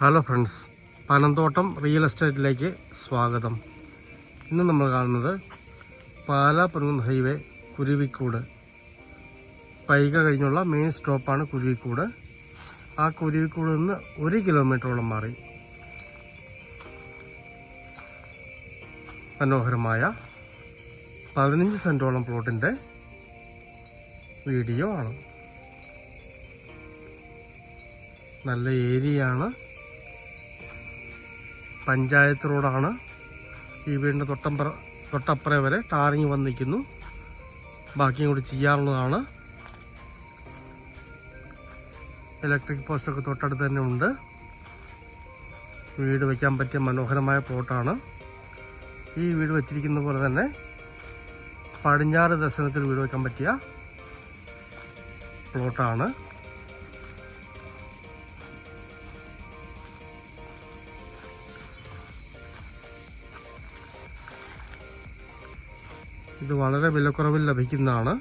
Hello friends Panamthottam real എസ്റ്റേറ്റിലേക്ക് സ്വാഗതം. ഇന്ന് നമ്മൾ കാണുന്നത് പാലാ പൊരുങ്ങുന്ന ഹൈവേ കുരുവിക്കൂട്. പൈക കഴിഞ്ഞുള്ള മെയിൻ സ്റ്റോപ്പാണ് കുരുവിക്കൂട്. ആ കുരുവിക്കൂട് നിന്ന് ഒരു കിലോമീറ്ററോളം മാറി. മനോഹരമായ പതിനഞ്ച് സെന്റോളം പ്ലോട്ടിന്റെ വീഡിയോ ആണ്. നല്ല ഏരിയയാണ് പഞ്ചായത്ത് റോഡാണ്. ഈ വീടിന്റെ തൊട്ടപ്പുറ തൊട്ടപ്പുറം വരെ ടാറിങ് വന്ന് നിൽക്കുന്നു ബാക്കിയും കൂടി ചെയ്യാനുള്ളതാണ്. ഇലക്ട്രിക് പോസ്റ്റൊക്കെ തൊട്ടടുത്ത് തന്നെ ഉണ്ട്. വീട് വയ്ക്കാൻ പറ്റിയ മനോഹരമായ പ്ലോട്ടാണ്. ഈ വീട് വെച്ചിരിക്കുന്ന പോലെ തന്നെ പടിഞ്ഞാറ് ദർശനത്തിൽ വീട് വയ്ക്കാൻ പറ്റിയ പ്ലോട്ടാണ്. ഇത് വളരെ വിലക്കുറവിൽ ലഭിക്കുന്നതാണ്.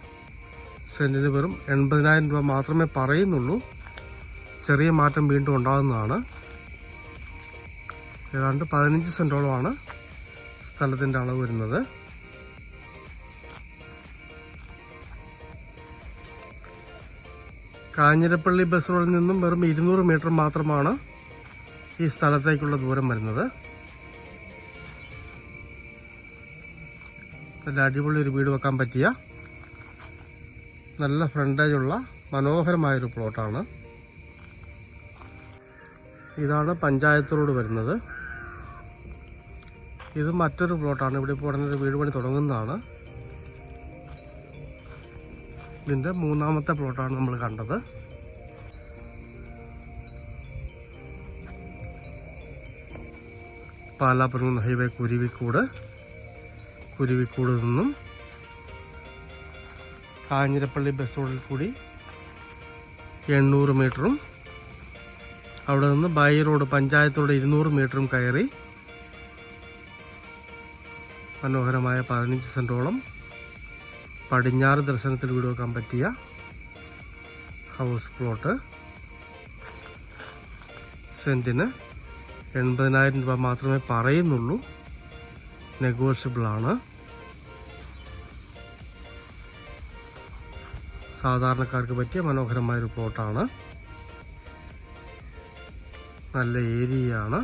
സെന്റിന് വെറും എൺപതിനായിരം രൂപ മാത്രമേ പറയുന്നുള്ളൂ. ചെറിയ മാറ്റം വീണ്ടും ഉണ്ടാകുന്നതാണ്. ഏതാണ്ട് പതിനഞ്ച് സെന്റോളമാണ് സ്ഥലത്തിന്റെ അളവ് വരുന്നത്. കാഞ്ഞിരപ്പള്ളി ബസ് റോഡിൽ നിന്നും വെറും ഇരുന്നൂറ് മീറ്റർ മാത്രമാണ് ഈ സ്ഥലത്തേക്കുള്ള ദൂരം വരുന്നത്. നല്ല അടിപൊളി ഒരു വീട് വെക്കാൻ പറ്റിയ നല്ല ഫ്രണ്ടേജ് ഉള്ള മനോഹരമായൊരു പ്ലോട്ടാണ് ഇതാണ് പഞ്ചായത്ത് റോഡ് വരുന്നത്. ഇത് മറ്റൊരു പ്ലോട്ടാണ് ഇവിടെ ഇപ്പോൾ ഉടനെ വീട് പണി തുടങ്ങുന്നതാണ്. ഇതിന്റെ മൂന്നാമത്തെ പ്ലോട്ടാണ് നമ്മൾ കണ്ടത്. പാലാപ്പുറം ഹൈവേ കുരുവിക്കൂട്. കുരുവിക്കൂട് നിന്നും കാഞ്ഞിരപ്പള്ളി ബസ് റോഡിൽ കൂടി എണ്ണൂറ് മീറ്ററും അവിടെ നിന്ന് ബൈ റോഡ് പഞ്ചായത്തോട് ഇരുന്നൂറ് മീറ്ററും കയറി മനോഹരമായ പതിനഞ്ച് സെന്റോളം പടിഞ്ഞാറ് ദർശനത്തിൽ വീട് വെക്കാൻ പറ്റിയ ഹൗസ് പ്ലോട്ട് സെന്റിന് എൺപതിനായിരം രൂപ മാത്രമേ പറയുന്നുള്ളൂ. നെഗോഷ്യബിൾ ആണ് സാധാരണക്കാർക്ക് പറ്റിയ മനോഹരമായൊരു പ്ലോട്ടാണ് നല്ല ഏരിയയാണ്.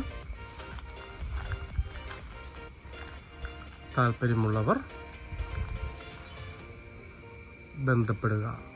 താല്പര്യമുള്ളവർ ബന്ധപ്പെടുക.